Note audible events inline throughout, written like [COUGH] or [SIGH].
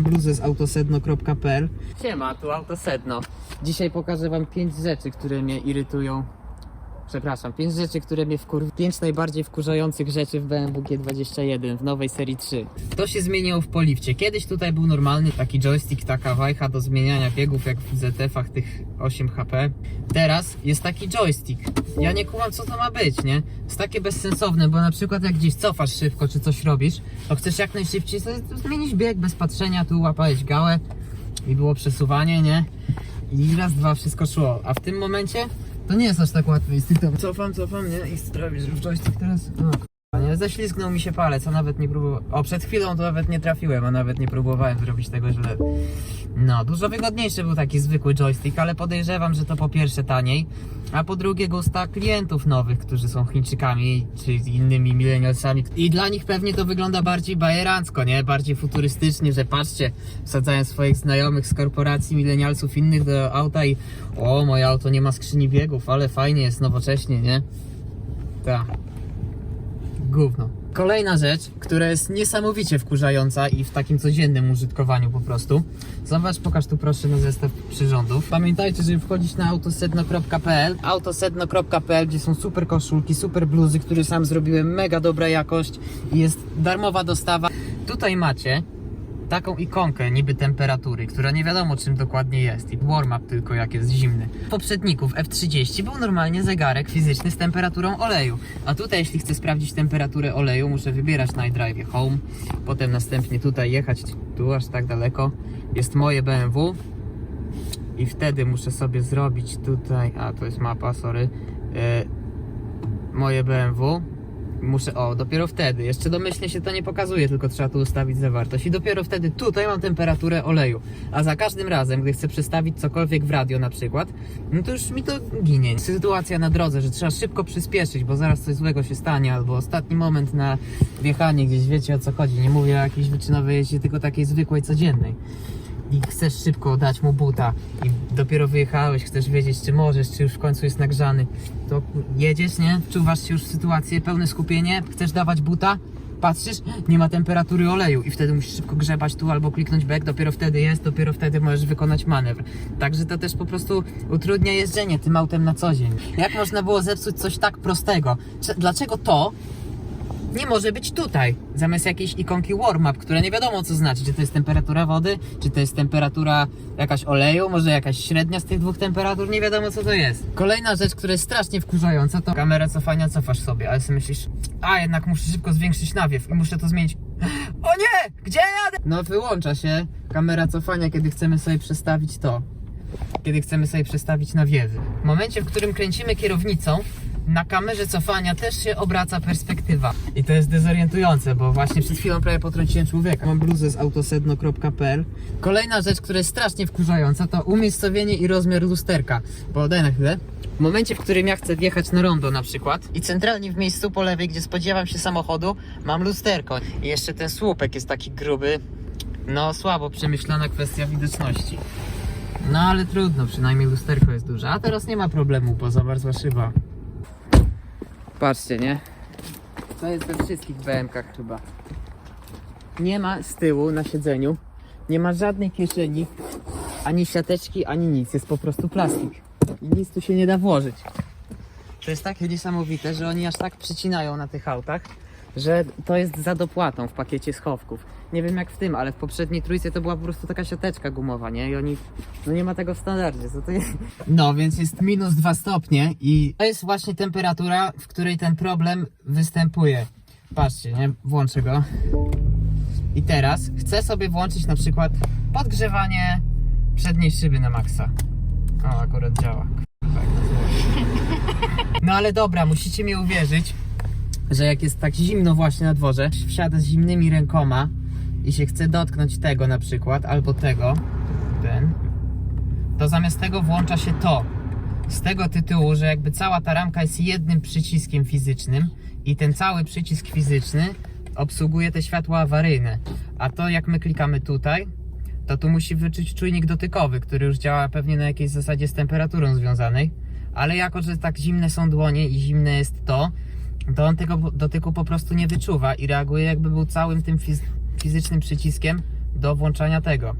Mam bluzę z autosedno.pl Siema, tu Autosedno. Dzisiaj pokażę wam 5 rzeczy, które mnie irytują. Przepraszam, 5 rzeczy, które mnie wkur... 5 najbardziej wkurzających rzeczy w BMW G21 w nowej serii 3. To się zmieniło w polifcie. Kiedyś tutaj był normalny taki joystick, taka wajcha do zmieniania biegów jak w ZF-ach tych 8 HP. Teraz jest taki joystick. Ja nie kumam co to ma być, nie? Jest takie bezsensowne, bo na przykład jak gdzieś cofasz szybko czy coś robisz, to chcesz jak najszybciej sobie zmienić bieg bez patrzenia, tu łapałeś gałę i było przesuwanie, nie? I raz, dwa, wszystko szło. A w tym momencie to nie jest aż tak łatwe. Jest tylko cofam, cofam, nie? I sprawię, że w joystick teraz... No? Ześlizgnął mi się palec, a nawet nie próbowałem... O, przed chwilą to nawet nie trafiłem, a nawet nie próbowałem zrobić tego źle. No, dużo wygodniejszy był taki zwykły joystick, ale podejrzewam, że to po pierwsze taniej, a po drugie gusta klientów nowych, którzy są Chińczykami czy innymi milenialsami. I dla nich pewnie to wygląda bardziej bajerancko, nie? Bardziej futurystycznie, że patrzcie, wsadzają swoich znajomych z korporacji milenialsów innych do auta i o, moje auto nie ma skrzyni biegów, ale fajnie jest nowocześnie, nie? Tak. Gówno. Kolejna rzecz, która jest niesamowicie wkurzająca i w takim codziennym użytkowaniu po prostu. Zobacz, pokaż tu proszę na zestaw przyrządów. Pamiętajcie, żeby wchodzić na autosedno.pl autosedno.pl, gdzie są super koszulki, super bluzy, które sam zrobiłem, mega dobra jakość i jest darmowa dostawa. Tutaj macie taką ikonkę niby temperatury, która nie wiadomo czym dokładnie jest i warm-up tylko jak jest zimny. W poprzedników F30 był normalnie zegarek fizyczny z temperaturą oleju, a tutaj jeśli chcę sprawdzić temperaturę oleju muszę wybierać na iDrive Home, potem następnie tutaj jechać tu aż tak daleko, jest moje BMW i wtedy muszę sobie zrobić tutaj, a to jest mapa, sorry, e, moje BMW Muszę, o, dopiero wtedy. Jeszcze domyślnie się to nie pokazuje, tylko trzeba tu ustawić zawartość. I dopiero wtedy tutaj mam temperaturę oleju. A za każdym razem, gdy chcę przestawić cokolwiek w radio na przykład, no to już mi to ginie. Sytuacja na drodze, że trzeba szybko przyspieszyć, bo zaraz coś złego się stanie, albo ostatni moment na wjechanie gdzieś, wiecie o co chodzi. Nie mówię o jakiejś wyczynowej jeździe, tylko takiej zwykłej, codziennej i chcesz szybko dać mu buta i dopiero wyjechałeś, chcesz wiedzieć czy możesz, czy już w końcu jest nagrzany, to jedziesz, nie? Wczuwasz się już w sytuację, pełne skupienie, chcesz dawać buta, patrzysz, nie ma temperatury oleju i wtedy musisz szybko grzebać tu albo kliknąć back, dopiero wtedy jest, dopiero wtedy możesz wykonać manewr. Także to też po prostu utrudnia jeżdżenie tym autem na co dzień. Jak można było zepsuć coś tak prostego? Cze- Dlaczego to nie może być tutaj. Zamiast jakiejś ikonki warm-up, która nie wiadomo co znaczy. Czy to jest temperatura wody, czy to jest temperatura jakaś oleju, może jakaś średnia z tych dwóch temperatur, nie wiadomo co to jest. Kolejna rzecz, która jest strasznie wkurzająca, to kamerę cofania cofasz sobie, ale sobie myślisz, a jednak muszę szybko zwiększyć nawiew i muszę to zmienić. [GASPS] O nie! Gdzie jadę? No wyłącza się kamera cofania, kiedy chcemy sobie przestawić to. Kiedy chcemy sobie przestawić nawiewy. W momencie, w którym kręcimy kierownicą, na kamerze cofania też się obraca perspektywa. I to jest dezorientujące, bo właśnie przed chwilą prawie potrąciłem człowieka. Mam bluzę z autosedno.pl. Kolejna rzecz, która jest strasznie wkurzająca, to umiejscowienie i rozmiar lusterka. Bo daj na chwilę. W momencie, w którym ja chcę wjechać na rondo na przykład i centralnie w miejscu po lewej, gdzie spodziewam się samochodu, mam lusterko. I jeszcze ten słupek jest taki gruby. No słabo przemyślana kwestia widoczności. No ale trudno, przynajmniej lusterko jest duże. A teraz nie ma problemu, bo zamarzła szyba. Patrzcie, nie? To jest we wszystkich BMKach chyba. Nie ma z tyłu na siedzeniu, nie ma żadnej kieszeni, ani siateczki, ani nic. Jest po prostu plastik. I nic tu się nie da włożyć. To jest takie niesamowite, że oni aż tak przycinają na tych autach, że to jest za dopłatą w pakiecie schowków. Nie wiem jak w tym, ale w poprzedniej trójce to była po prostu taka siateczka gumowa, nie? I oni, no nie ma tego w standardzie, co to jest? No, więc jest minus 2 stopnie i to jest właśnie temperatura, w której ten problem występuje. Patrzcie, nie? Włączę go. I teraz chcę sobie włączyć na przykład podgrzewanie przedniej szyby na maksa. O, akurat działa. No ale dobra, musicie mi uwierzyć, że jak jest tak zimno właśnie na dworze, wsiada z zimnymi rękoma i się chce dotknąć tego na przykład, albo tego, ten, to zamiast tego włącza się to. Z tego tytułu, że jakby cała ta ramka jest jednym przyciskiem fizycznym i ten cały przycisk fizyczny obsługuje te światła awaryjne. A to jak my klikamy tutaj, to tu musi wyczuć czujnik dotykowy, który już działa pewnie na jakiejś zasadzie z temperaturą związanej. Ale jako, że tak zimne są dłonie i zimne jest to, to on tego dotyku po prostu nie wyczuwa i reaguje jakby był całym tym fiz- fizycznym przyciskiem do włączania tego.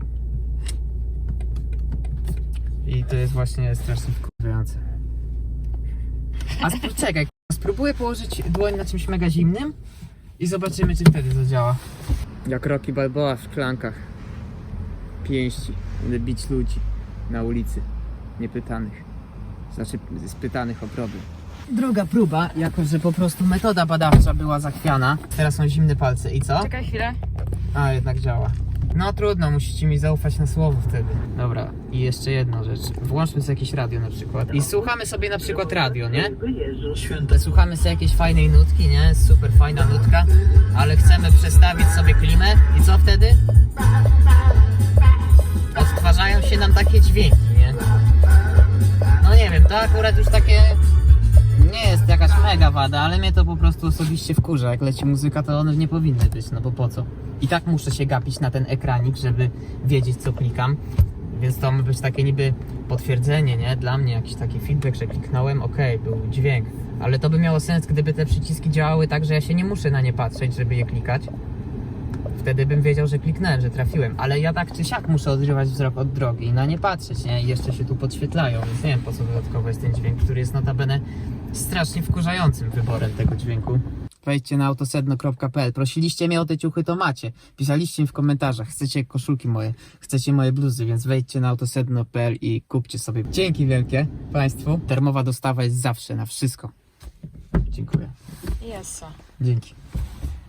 I to jest właśnie strasznie wkurzające. A sp- czekaj, spróbuję położyć dłoń na czymś mega zimnym i zobaczymy, czy wtedy zadziała. Jak Rocky Balboa w szklankach. Pięści. Będę bić ludzi na ulicy. Niepytanych. Znaczy, spytanych o problem. Druga próba, jako że po prostu metoda badawcza była zachwiana. Teraz są zimne palce i co? Czekaj chwilę. A, jednak działa. No trudno, musicie mi zaufać na słowo wtedy. Dobra, i jeszcze jedna rzecz. Włączmy sobie jakieś radio na przykład. I słuchamy sobie na przykład radio, nie? Słuchamy sobie jakiejś fajnej nutki, nie? Super fajna nutka, ale chcemy przestawić sobie klimę i co wtedy? Odtwarzają się nam takie dźwięki, nie? No nie wiem, to akurat już takie mega wada, ale mnie to po prostu osobiście wkurza. Jak leci muzyka, to one nie powinny być, no bo po co? I tak muszę się gapić na ten ekranik, żeby wiedzieć, co klikam. Więc to ma być takie niby potwierdzenie, nie? Dla mnie jakiś taki feedback, że kliknąłem, okej, był dźwięk. Ale to by miało sens, gdyby te przyciski działały tak, że ja się nie muszę na nie patrzeć, żeby je klikać. Wtedy bym wiedział, że kliknąłem, że trafiłem. Ale ja tak czy siak muszę odrywać wzrok od drogi i na nie patrzeć, nie? I jeszcze się tu podświetlają, więc nie wiem po co dodatkowo jest ten dźwięk, który jest notabene strasznie wkurzającym wyborem tego dźwięku. Wejdźcie na autosedno.pl. Prosiliście mnie o te ciuchy, to macie. Pisaliście mi w komentarzach, chcecie koszulki moje, chcecie moje bluzy, więc wejdźcie na autosedno.pl i kupcie sobie. Dzięki wielkie Państwu. Termowa dostawa jest zawsze na wszystko. Dziękuję. Jest. Dzięki.